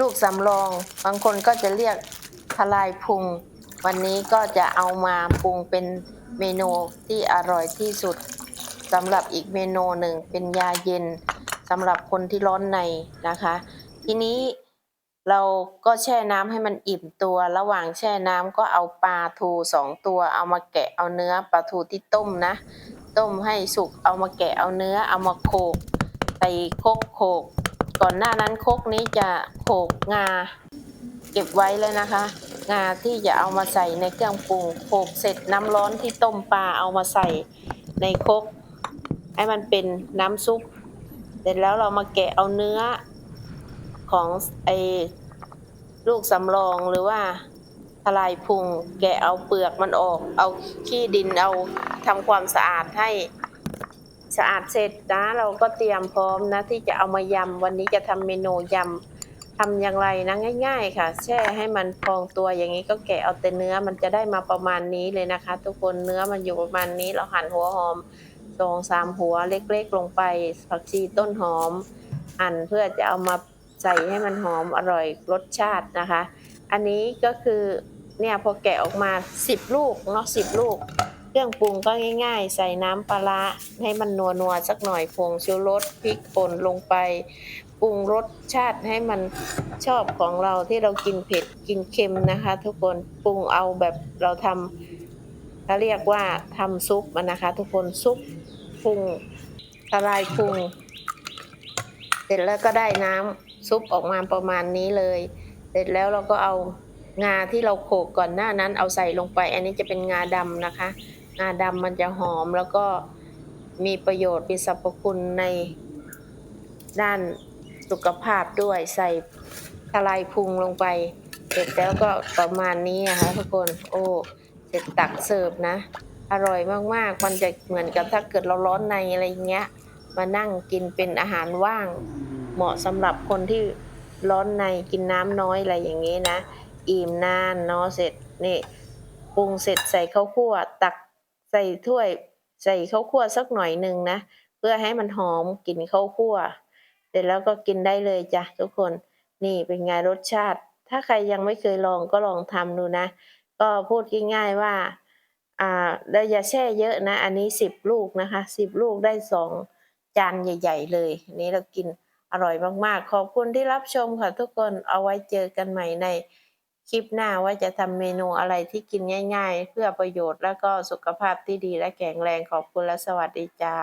ลูกสำรอง บางคนก็จะเรียกทลายพุง วันนี้ก็จะเอามาปรุงเป็นเมนูที่อร่อยที่สุดสำหรับอีกเมนูหนึ่งเป็นยาเย็นสำหรับคนที่ร้อนในนะคะ ทีนี้เราก็แช่น้ำให้มันอิ่มตัว ระหว่างแช่น้ำก็เอาปลาทูสองตัว เอามาแกะเอาเนื้อปลาทูที่ต้มนะ ต้มให้สุกเอามาแกะเอาเนื้อเอามาโขลกใส่โคกโขลก ก่อนหน้านั้นคกนี้จะโขกงา เก็บไว้เลยนะคะ งาที่จะเอามาใส่ในเครื่องปรุงโขกเสร็จน้ำร้อนที่ต้มปลาเอามาใส่ในคก ให้มันเป็นน้ำซุป เสร็จแล้วเรามาแกะเอาเนื้อของไอ้ลูกสำรองหรือว่าทลายพุง แกะเอาเปลือกมันออก เอาขี้ดินเอาทำความสะอาดให้ สะอาดเสร็จนะ เราก็เตรียมพร้อมนะ ที่จะเอามายำวันนี้จะทำเมนูยำทำอย่างไรนะง่าย ๆ ค่ะ แช่ให้มันพองตัวอย่างนี้ก็แกะเอาแต่เนื้อมันจะได้มาประมาณนี้เลยนะคะ ทุกคนเนื้อมันอยู่ประมาณนี้เราหั่นหัวหอมสองสามหัวเล็กๆ ลงไปผักชีต้นหอมหั่นเพื่อจะเอามาใส่ให้มันหอมอร่อยรสชาตินะคะ อันนี้ก็คือเนี่ยพอแกะออกมา 10 ลูกเนาะ10 ลูก เครื่องปรุงก็ง่าย ๆ ใส่น้ำปลาร้าให้มันนัวนัวๆสักหน่อยผงชูรสพริกป่นลงไปปรุงรสชาติให้มันชอบของเราที่เรากินเผ็ดกินเค็มนะคะ ทุกคนปรุงเอาแบบเราทำเขาเรียกว่าทำซุปนะคะ ทุกคนซุปปรุงละลายปรุงเสร็จแล้วก็ได้น้ำซุปออกมาประมาณนี้เลย เสร็จแล้วเราก็เอางาที่เราโขกก่อนหน้านั้นเอาใส่ลงไป อันนี้จะเป็นงาดำนะคะ งาดำมันจะหอมแล้วก็มีประโยชน์มีสรรพคุณในด้านสุขภาพด้วยใส่ทลายพุงลงไป เสร็จแล้วก็ประมาณนี้นะคะทุกคนโอ้เสร็จตักเสิร์ฟนะ อร่อยมากๆ มันจะเหมือนกับถ้าเกิดเราร้อนในอะไรอย่างเงี้ย มานั่งกินเป็นอาหารว่าง เหมาะสำหรับคนที่ร้อนในกินน้ำน้อยอะไรอย่างนี้นะ อิ่มนานเนาะเสร็จนี่ปรุงเสร็จใส่ข้าวคั่วตัก ใส่ถ้วยใส่ข้าวคั่วสักหน่อยหนึ่งนะเพื่อให้มันหอมกลิ่นข้าวคั่ว เสร็จแล้วก็กินได้เลยจ้ะทุกคนนี่เป็นไงรสชาติ ถ้าใครยังไม่เคยลองก็ลองทำดูนะ ก็พูดง่ายๆว่าอ่าเราอย่าแช่เยอะนะ อันนี้สิบลูกนะคะสิบลูกได้สองจานใหญ่ ๆ เลยนนี้เรากินอร่อยมากๆ ขอบคุณที่รับชมค่ะทุกคนเอาไว้เจอกันใหม่ใน คลิปหน้าว่าจะทำเมนูอะไรที่กินง่ายๆ เพื่อประโยชน์และก็สุขภาพที่ดีและแข็งแรงขอบคุณและสวัสดีจ้า